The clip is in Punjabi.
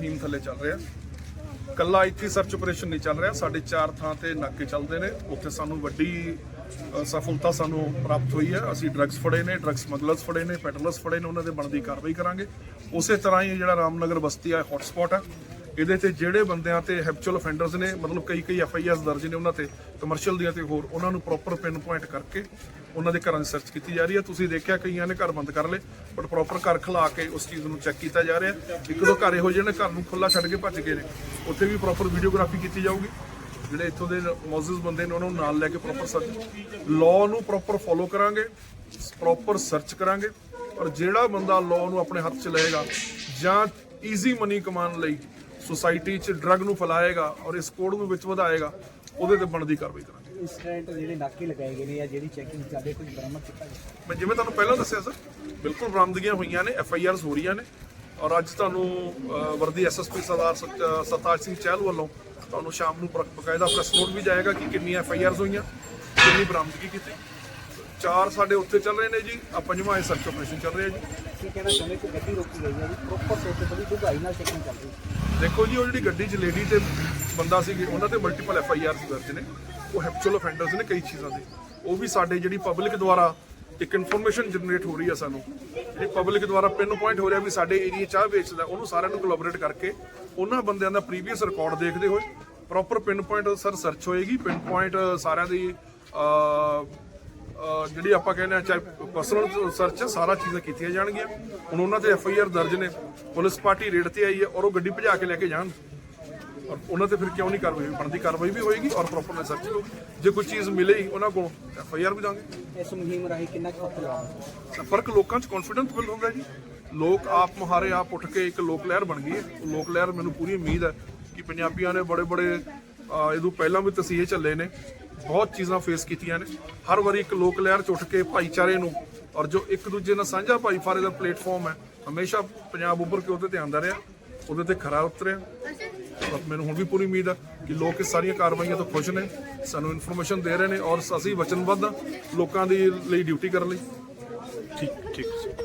ਮੁਹਿੰਮ ਥੱਲੇ ਚੱਲ ਰਿਹਾ ਕੱਲਾ ਇੱਥੇ ਸਰਚ ਆਪਰੇਸ਼ਨ ਨਹੀਂ ਚੱਲ ਰਿਹਾ। ਸਾਡੇ ਚਾਰ ਥਾਂ ਤੇ ਨਾਕੇ ਚੱਲਦੇ ਨੇ। ਉੱਥੇ ਸਾਨੂੰ ਵੱਡੀ ਸਫਲਤਾ ਸਾਨੂੰ ਪ੍ਰਾਪਤ ਹੋਈ ਹੈ। ਅਸੀਂ ਡਰੱਗਸ ਫੜੇ ਨੇ ਡਰੱਗ ਸਮਗਲਰਸ ਫੜੇ ਨੇ ਪੈਡਲਰਸ ਫੜੇ ਨੇ। ਉਹਨਾਂ ਦੇ ਬਣਦੀ ਕਾਰਵਾਈ ਕਰਾਂਗੇ। ਉਸੇ ਤਰ੍ਹਾਂ ਹੀ ਜਿਹੜਾ ਰਾਮਨਗਰ ਬਸਤੀ ਆ ਹੌਟ ਹੈ ਇਹਦੇ ਤੇ ਜਿਹੜੇ ਬੰਦਿਆਂ ਤੇ ਹੈਬਚੁਅਲ ਅਫੈਂਡਰਸ ਨੇ, ਮਤਲਬ ਕਈ ਕਈ ਐਫ ਆਈ ਆਰਸ ਦਰਜ ਨੇ ਉਹਨਾਂ ਤੇ ਕਮਰਸ਼ੀਅਲ ਦੀਆਂ ਤੇ ਹੋਰ, ਉਹਨਾਂ ਨੂੰ ਪ੍ਰੋਪਰ ਪਿਨ ਪੁਆਇੰਟ ਕਰਕੇ ਉਹਨਾਂ ਦੇ ਘਰਾਂ ਦੀ ਸਰਚ ਕੀਤੀ ਜਾ ਰਹੀ ਹੈ। ਤੁਸੀਂ ਦੇਖਿਆ ਕਈਆਂ ਨੇ ਘਰ ਬੰਦ ਕਰ ਲਏ ਬਟ ਪ੍ਰੋਪਰ ਘਰ ਖਲਾ ਕੇ ਉਸ ਚੀਜ਼ ਨੂੰ ਚੈੱਕ ਕੀਤਾ ਜਾ ਰਿਹਾ ਇੱਕ ਦੋ ਘਰ ਇਹੋ ਜਿਹੇ ਨੇ, ਘਰ ਨੂੰ ਖੁੱਲਾ ਛੱਡ ਕੇ ਭੱਜ ਗਏ ਨੇ। ਉੱਥੇ ਵੀ ਪ੍ਰੋਪਰ ਵੀਡੀਓਗ੍ਰਾਫੀ ਕੀਤੀ ਜਾਊਗੀ। ਜਿਹੜੇ ਇੱਥੋਂ ਦੇ ਮੌਜੂਦ ਬੰਦੇ ਨੇ, ਉਹਨਾਂ ਨੂੰ ਨਾਲ ਲੈ ਕੇ ਪ੍ਰੋਪਰ ਸਰਚ ਲਾਅ ਨੂੰ ਪ੍ਰੋਪਰ ਫੋਲੋ ਕਰਾਂਗੇ ਪ੍ਰੋਪਰ ਸਰਚ ਕਰਾਂਗੇ। ਔਰ ਜਿਹੜਾ ਬੰਦਾ ਲਾਅ ਨੂੰ ਆਪਣੇ ਹੱਥ 'ਚ ਲਏਗਾ ਜਾਂ ਈਜ਼ੀ ਮਨੀ ਕਮਾਉਣ ਲਈ ਸੁਸਾਇਟੀ 'ਚ ਡਰੱਗ ਨੂੰ ਫੈਲਾਏਗਾ ਔਰ ਇਸ ਕੋਡ ਨੂੰ ਵਿੱਚ ਵਧਾਏਗਾ ਉਹਦੇ ਤੇ ਬਣਦੀ ਕਾਰਵਾਈ ਕਰਾਂਗੇ। ਇਸ ਟ੍ਰੈਂਡ ਜਿਹੜੇ ਨਾਕੇ ਲਗਾਏ ਗਏ ਨੇ ਜਾਂ ਜਿਹੜੀ ਚੈਕਿੰਗ ਚੱਲੇ ਕੋਈ ਬਰਾਮਦ ਕੀਤਾ ਗਿਆ? ਮੈਂ ਜਿਵੇਂ ਤੁਹਾਨੂੰ ਪਹਿਲਾਂ ਦੱਸਿਆ ਸਰ ਬਿਲਕੁਲ ਬਰਾਮਦਗੀਆਂ ਹੋਈਆਂ ਨੇ ਐਫ ਆਈ ਆਰਸ ਹੋ ਰਹੀਆਂ ਨੇ। ਔਰ ਅੱਜ ਤੁਹਾਨੂੰ ਵਰਦੀ ਐਸਐਸਪੀ ਸਰਦਾਰ ਸਤਰਾਜ ਸਿੰਘ ਚਹਿਲ ਵੱਲੋਂ ਤੁਹਾਨੂੰ ਸ਼ਾਮ ਨੂੰ ਬਕਾਇਦਾ ਪ੍ਰੈਸ ਨੋਟ ਵੀ ਜਾਏਗਾ ਕਿ ਕਿੰਨੀਆਂ ਐਫ ਆਈ ਆਰਸ ਹੋਈਆਂ ਕਿੰਨੀ ਬਰਾਮਦਗੀ ਕੀਤੀ। ਚਾਰ ਸਾਡੇ ਉੱਥੇ ਚੱਲ ਰਹੇ ਨੇ ਜੀ ਆ ਪੰਜਵਾਂ ਇਹ ਸਰਚ ਆਪਰੇਸ਼ਨ ਚੱਲ ਰਿਹਾ ਜੀ। ਕੀ ਕਹਿਣਾ ਚਾਹੁੰਦੇ ਕਿ ਗੱਡੀ ਰੋਕੀ ਗਈ ਹੈ ਜੀ ਪ੍ਰੋਪਰ ਤੌਰ ਤੇ ਬੜੀ ਡੂੰਘਾਈ ਨਾਲ ਚੈਕਿੰਗ ਚੱਲ ਰਹੀ ਹੈ। ਦੇਖੋ ਜੀ ਉਹ ਜਿਹੜੀ ਗੱਡੀ 'ਚ ਲੇਡੀ ਤੇ ਬੰਦਾ ਸੀ ਉਹਨਾਂ ਤੇ ਮਲਟੀਪਲ ਐਫ ਆਈ ਆਰਸ ਦਰਜ ਨੇ ਉਹ ਹੈਪਚੁਅਲ ਅਫੈਂਡਰਸ ਨੇ ਕਈ ਚੀਜ਼ਾਂ ਦੇ। ਉਹ ਵੀ ਸਾਡੇ ਜਿਹੜੀ ਪਬਲਿਕ ਦੁਆਰਾ ਇੱਕ ਇਨਫੋਰਮੇਸ਼ਨ ਜਨਰੇਟ ਹੋ ਰਹੀ ਹੈ ਸਾਨੂੰ। ਜਿਹੜੀ ਪਬਲਿਕ ਦੁਆਰਾ ਪਿੰਨ ਪੁਆਇੰਟ ਹੋ ਰਿਹਾ ਵੀ ਸਾਡੇ ਏਰੀਆ ਚਾਹ ਵੇਚਦਾ ਉਹਨੂੰ ਸਾਰਿਆਂ ਨੂੰ ਕੋਲੈਬੋਰੇਟ ਕਰਕੇ ਉਹਨਾਂ ਬੰਦਿਆਂ ਦਾ ਪ੍ਰੀਵੀਅਸ ਰਿਕਾਰਡ ਦੇਖਦੇ ਹੋਏ proper pin point sir search ਹੋਏਗੀ ਪਿੰਨ ਪੁਆਇੰਟ ਸਾਰਿਆਂ ਦੀ ਜਿਹੜੀ ਆਪਾਂ ਕਹਿੰਦੇ ਆ ਚਾਹੇ ਪਰਸਨਲ ਸਰਚ ਸਾਰਾ ਚੀਜ਼ਾਂ ਕੀਤੀਆਂ ਜਾਣਗੀਆਂ। ਹੁਣ ਉਹਨਾਂ ਤੇ ਐਫ ਆਈ ਆਰ ਦਰਜ ਨੇ। ਪੁਲਿਸ ਪਾਰਟੀ ਰੇਡ ਤੇ ਆਈ ਹੈ ਔਰ ਉਹ ਗੱਡੀ ਭਜਾ ਕੇ ਲੈ ਕੇ ਜਾਣ। ਔਰ ਉਹਨਾਂ ਤੇ ਫਿਰ ਕਿਉਂ ਨਹੀਂ ਕਾਰਵਾਈ? ਬਣਦੀ ਕਾਰਵਾਈ ਵੀ ਹੋਏਗੀ ਔਰ ਪ੍ਰੋਪਰ ਸਰਚ ਹੋਊਗੀ। ਜੇ ਕੋਈ ਚੀਜ਼ ਮਿਲੇਗੀ ਉਹਨਾਂ ਕੋਲ ਐਫ ਆਈ ਆਰ ਵੀ ਦਾਂਗੇ। ਇਸ ਮੁਹਿੰਮ ਰਾਹੀਂ ਕਿੰਨਾ ਕੁ ਫ਼ਰਕ ਲਾਉਂਦਾ ਤਾਂ ਫ਼ਰਕ ਲੋਕਾਂ 'ਚ ਕੌਨਫੀਡੈਂਸ ਬਿਲਡ ਹੁੰਦਾ ਜੀ। ਲੋਕ ਆਪ ਮੁਹਾਰੇ ਆਪ ਉੱਠ ਕੇ ਇੱਕ ਲੋਕ ਲਹਿਰ ਬਣ ਗਈ ਹੈ। ਲੋਕ ਲਹਿਰ ਮੈਨੂੰ ਪੂਰੀ ਉਮੀਦ ਹੈ ਕਿ ਪੰਜਾਬੀਆਂ ਨੇ ਬੜੇ ਬੜੇ ਇਹਦੋਂ ਪਹਿਲਾਂ ਵੀ ਤਸੀਹੇ ਚੱਲੇ ਨੇ। ਬਹੁਤ ਚੀਜ਼ਾਂ ਫੇਸ ਕੀਤੀਆਂ ਨੇ। ਹਰ ਵਾਰੀ ਇੱਕ ਲੋਕ ਲਹਿਰ 'ਚ ਉੱਠ ਕੇ ਭਾਈਚਾਰੇ ਨੂੰ ਔਰ ਜੋ ਇੱਕ ਦੂਜੇ ਨਾਲ ਸਾਂਝਾ ਭਾਈਫਾਰੇ ਦਾ ਪਲੇਟਫਾਰਮ ਹੈ, ਹਮੇਸ਼ਾ ਪੰਜਾਬ ਉੱਪਰ ਕੇ ਉਹਦੇ ਤੇ ਆਂਦਾ ਰਿਹਾ, ਉਹਦੇ ਤੇ ਖਰਾ ਉਤਰਿਆ। ਮੈਨੂੰ ਹੁਣ ਵੀ ਪੂਰੀ ਉਮੀਦ ਆ ਕਿ ਲੋਕ ਇਸ ਸਾਰੀਆਂ ਕਾਰਵਾਈਆਂ ਤੋਂ ਖੁਸ਼ ਨੇ, ਸਾਨੂੰ ਇਨਫੋਰਮੇਸ਼ਨ ਦੇ ਰਹੇ ਨੇ ਔਰ ਅਸੀਂ ਵਚਨਬੱਧ ਹਾਂ ਲੋਕਾਂ ਦੀ ਲਈ ਡਿਊਟੀ ਕਰਨ ਲਈ। ਠੀਕ ਠੀਕ।